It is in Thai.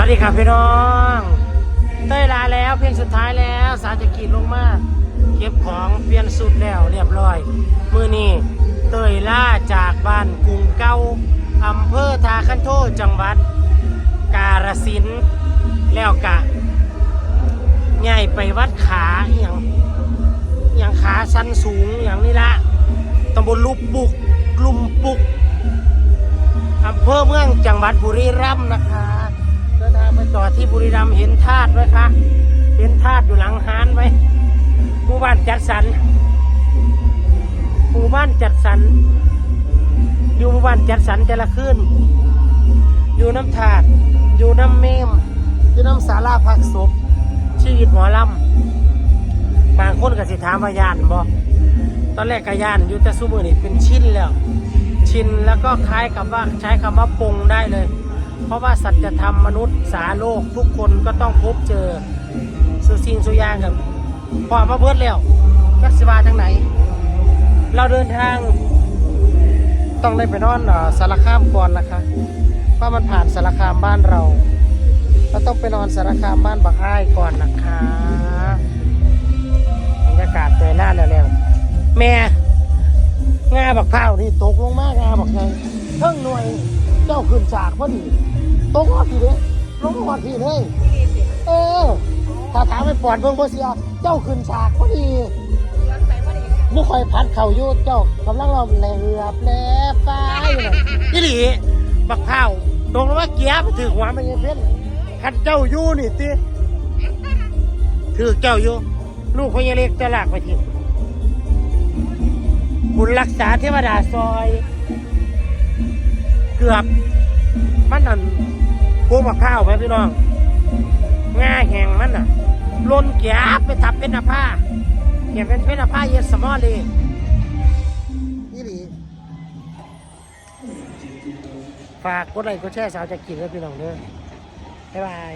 วัสดีครับพี่น้อง เต้ยลาแล้วเพลงสุดท้ายแล้วสาวจะกีดลงมาเก็บของเปลี่ยนสุดแล้วเรียบร้อย มือนี้เต้ยล่าจากบ้านกรุงเก้าอำเภอทาคันโทจังหวัด กาฬสินธุ์แล้วกะใหญ่ไปวัดขาอย่างอย่างขาสั้นสูงอย่างนี้ละตำบลลุบปุกลุมปุกอำเภอเมืองจังหวัดบุรีรัมย์นะคะ ต่อที่บุรีรัมย์เห็นธาตุไหมคะ เห็นธาตุอยู่หลังฮานไหมหมู่บ้านจัดสรรหมู่บ้านจัดสรรอยู่หมู่บ้านจัดสรรแต่ละคืนอยู่น้ำธาตุอยู่น้ำเมม อยู่น้ำสาราพักศพชีวิตหมอลำบางคนก็สิถามว่ายานบ่ตอนแรกก็ยานอยู่แต่ซุมือนี่เป็นชิ้นแล้ว ชินแล้วก็คล้ายกับว่าใช้คำว่าปรุงได้เลย เพราะว่าสัจธรรมมนุษย์สาโลกทุกคนก็ต้องพบเจอสุสิ่งสุยางกับพอมาเบิดแล้วจัสิบาทางไหน เราเดินทาง ต้องได้ไปนอนสารคามก่อนนะคะเพราะมันผ่านสารคามบ้านเราเราต้องไปนอนสารคามบ้านบักอ้ายก่อนนะคะบรรยากาศเตยล่าแล้วๆแม่งาบักพร้านี่ตกลงมากงาบักไงเพิ่งหน่วย เจ้าขึ้นฉากพอดีตกหอดพี่เด้ลงหอดพี่เลย เออ ถ้าถามไปปอดเบิ่งบ่เสีย เจ้าขึ้นฉากพอดีมุคอยพัดเข่ายู่เจ้ากำลังเราแหลบแหลบไปอยู่น่ะอีหลีบักพร้าวตกลงมาเกียร์ไปถือหัวมันยังเพ่นคันเจ้าอยู่นี่ติถือเจ้าอยู่ ลูกพญเล็กจะลากไปทิ้งบุญรักษาเทวดาซอย กือบมันนั่นโกมะข้าวไหมพี่น้องง่าแห่งมันน่ะลนแกบไปทับเป็นอาผ้าเก็นเป็นเป็นอาผ้าเย็ดสมอเลยนี่หลีฝากกดไลค์กดแชร์สาวจะกินแล้วพี่น้องเด้อบ๊ายบาย